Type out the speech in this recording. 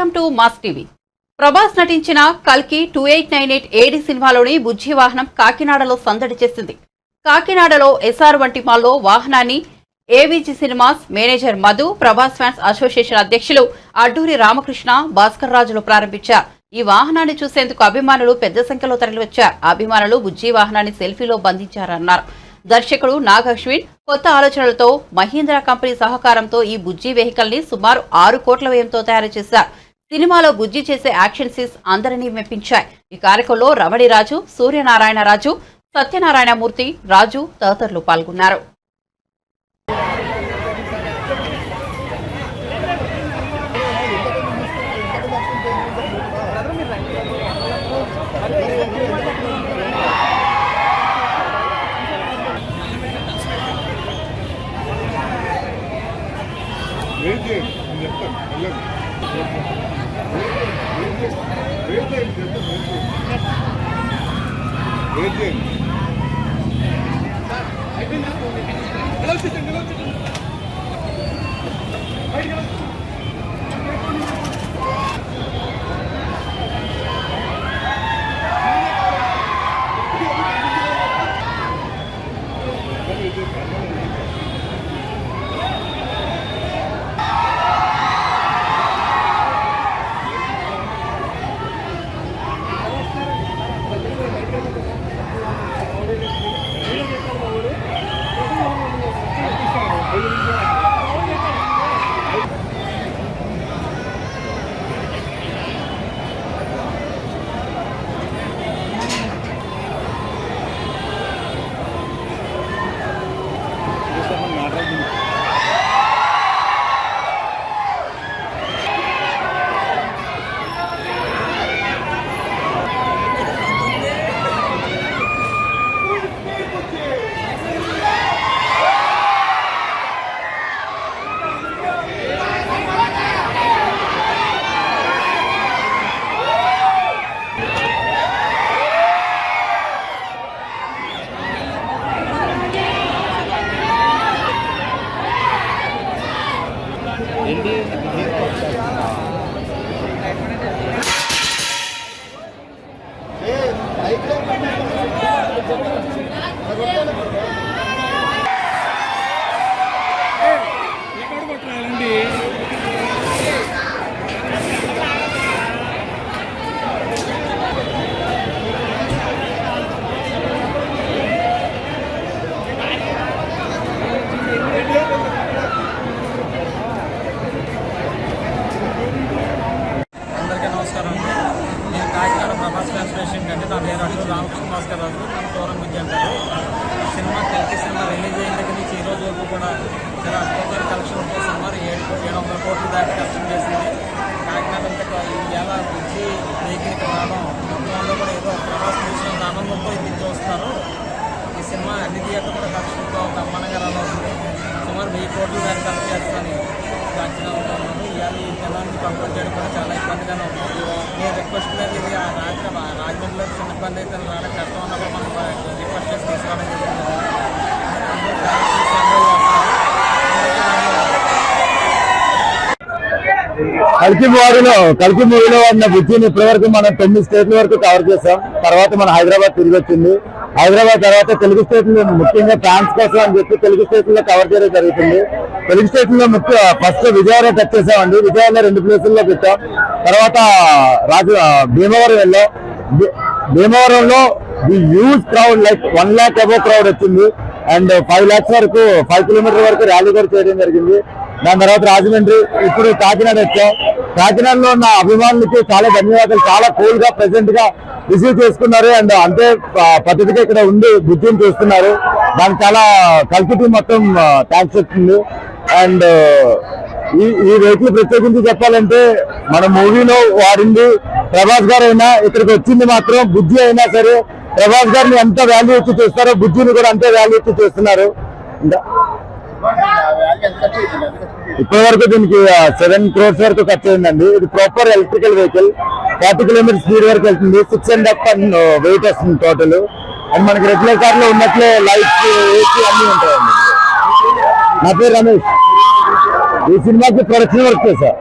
Welcome to mass TV. Prabhas నటించిన కల్కి two eight nine eight AD సినిమాలోని బుజ్జి వాహనం కాకినాడలో సందడి చేసింది. కాకినాడలో ఎస్ఆర్ వంటి మాల్లో వాహనాన్ని AVG cinemas manager Madhu Prabhas fans association అధ్యక్షులు అడ్డూరి రామకృష్ణ భాస్కర్ రాజులు ప్రారంభించారు. ఈ వాహనాన్ని చూసేందుకు అభిమానులు పెద్ద సంఖ్యలో తరలివచ్చారు. అభిమానులు బుజ్జి వాహనాన్ని సెల్ఫీలో బంధించారన్నారు. దర్శకుడు నాగ్ అశ్విన్ కొత్త ఆలోచనలతో మహీంద్రా కంపెనీ సహకారంతో ఈ బుజ్జి వెహికల్ని సుమారు ఆరు కోట్ల వ్యయంతో తయారు చేశారు. సినిమాలో గుజ్జి చేసే యాక్షన్ సీన్స్ అందరినీ మెప్పించాయి. ఈ కార్యక్రమంలో రమణిరాజు సూర్యనారాయణ రాజు సత్యనారాయణ మూర్తి రాజు తదితరులు పాల్గొన్నారు. వెయిట్ చేయండి నేను చెప్తాను. వెళ్ళండి. వెయిట్ చేయండి సినిమా కలిసి సినిమా రిలీజ్ అయిన దగ్గర నుంచి ఈ రోజు వరకు కూడా చాలా అద్భుతమైన కలెక్షన్ సుమారు ఏడు ఏడు వందల కోట్ల దాకా కలెక్షన్ చేసింది. కాకినాడ అంతా ఎలా వచ్చి వెహికల్ రావడం మొత్తం అందరూ కూడా ఏదో ప్రభాస్ చూసినంత ఆనందంతో ఇది చూస్తారు. ఈ సినిమా అన్ని థియేటర్ కూడా కలెక్షన్తో బ్రహ్మాండంగా రన్ అవుతుంది. సుమారు వెయ్యి కోట్ల దాకా కలెక్ట్ చేస్తాను అంచనా ఉంటున్నాను ఇవాళ ఈ నెలానికి కంప్లీట్ చేయడం కూడా చాలా ఇబ్బందిగానే ఉంటుంది నేను రిక్వెస్ట్ లేదు ఇది ఆ రాత్రి రాజమండ్రిలో చిన్న ఇబ్బంది అయితే రావడం కష్టం ఉన్నప్పుడు మనం రిక్వెస్ట్ చేసి తీసుకురావడం జరిగింది అందరూ collections enjoy చేస్తున్నారు. కల్కి మూవీలో కల్కి మూవీలో ఉన్న బుద్ధిని ఇప్పటివరకు మనం తొమ్మిది స్టేట్ల వరకు కవర్ చేసాం తర్వాత మన హైదరాబాద్ తిరిగి వచ్చింది. హైదరాబాద్ తర్వాత తెలుగు స్టేట్లో ముఖ్యంగా ఫ్యాన్స్ కోసం అని చెప్పి తెలుగు స్టేట్లో కవర్ చేయడం జరుగుతుంది. తెలుగు స్టేట్లో ముఖ్య ఫస్ట్ విజయవాడ టచ్ చేసామండి విజయవాడలో రెండు ప్లేసుల్లో పెట్టాం. తర్వాత రాజు భీమవరం వెళ్ళాం భీమవరంలో the huge crowd like one lakh above crowd వచ్చింది. అండ్ ఫైవ్ లాక్స్ వరకు ఫైవ్ కిలోమీటర్ వరకు ర్యాలీ కూడా చేయడం జరిగింది. దాని తర్వాత రాజమండ్రి ఇప్పుడు కాకినాడ వచ్చాం. కాకినాడలో ఉన్న అభిమానులకి చాలా ధన్యవాదాలు. చాలా కూల్గా ప్రెసెంట్గా రిసీవ్ చేసుకున్నారు. అండ్ అంతే పద్ధతిగా ఇక్కడ ఉండి బుద్ధిని చూస్తున్నారు. దానికి చాలా కల్పిటీ మొత్తం థ్యాంక్స్ చెప్తుంది. అండ్ ఈ ఈ వెహికల్ ప్రత్యేకించి చెప్పాలంటే మన మూవీలో వాడింది ప్రభాస్ గారు అయినా ఇక్కడికి వచ్చింది మాత్రం బుద్ధి అయినా సరే ప్రభాస్ గారిని ఎంత వాల్యూ ఇచ్చి చూస్తారో బుద్ధిని కూడా అంతే వాల్యూ ఇచ్చి చూస్తున్నారు. ఇంకా ఇప్పటి వరకు దీనికి సెవెన్ క్రోర్స్ వరకు ఖర్చు అయిందండి ఇది proper electrical vehicle forty kilometres speed వరకు వెళ్తుంది. Six and half ton weight వస్తుంది టోటల్ అండ్ మనకి రెగ్యులర్ కార్లో ఉన్నట్లే లైట్స్ ఏసీ అన్ని ఉంటాయండి. నా పేరు రమేష్. ఈ సినిమాకి ప్రొడక్షన్ వర్క్ చేశారు